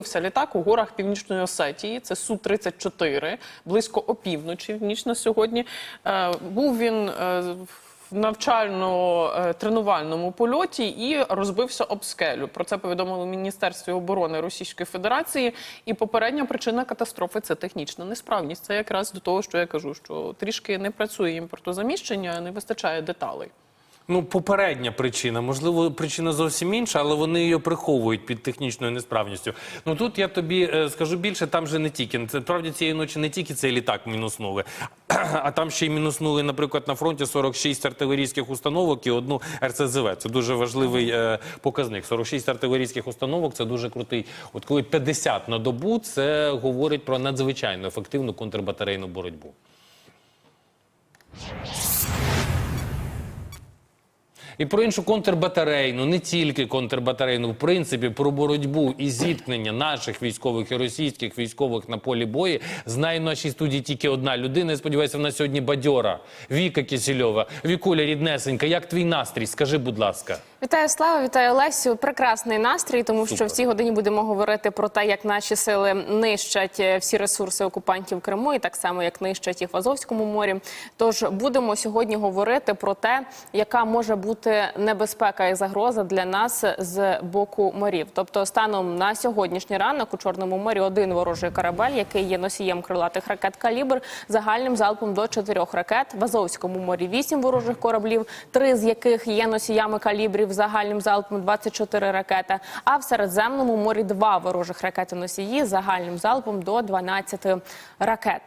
Вся літак у горах Північної Осетії, це су 34 близько опівночі, в ніч на сьогодні. Е, був він е, в навчально-тренувальному польоті і розбився об скелю. Про це повідомили в Міністерстві оборони Російської Федерації. І попередня причина катастрофи це технічна несправність. Це якраз до того, що я кажу, що трішки не працює імпортозаміщення, не вистачає деталей. Ну, попередня причина, можливо, причина зовсім інша, але вони її приховують під технічною несправністю. Ну тут я тобі е, скажу більше, там же не тільки це правді цієї ночі не тільки цей літак мінуснули, а там ще й мінуснули, наприклад, на фронті 46 артилерійських установок і одну РСЗВ. Це дуже важливий е, показник. 46 артилерійських установок це дуже крутий. От коли 50 на добу, це говорить про надзвичайно ефективну контрбатарейну боротьбу. І про іншу контрбатарейну, не тільки контрбатарейну, в принципі, про боротьбу і зіткнення наших військових і російських військових на полі бою знає в нашій студії тільки одна людина. Я сподіваюся, вона сьогодні бадьора. Віка Кисельова. Вікуля ріднесенька, як твій настрій? Скажи, будь ласка. Вітаю Слава, вітаю Олесю. Прекрасний настрій, тому що в цій годині будемо говорити про те, як наші сили нищать е, всі ресурси окупантів в Криму, і так само як нищать їх в Азовському морі. Тож будемо сьогодні говорити про те, яка може бути небезпека і загроза для нас з боку морів. Тобто, станом на сьогоднішній ранок у Чорному морі один ворожий корабель, який є носієм крилатих ракет калібр, загальним залпом до чотирьох ракет. В Азовському морі вісім ворожих кораблів, три з яких є носіями калібрів загальним залпом 24 ракети. А в Середземному морі два ворожих ракети носії загальним залпом до 12 ракет.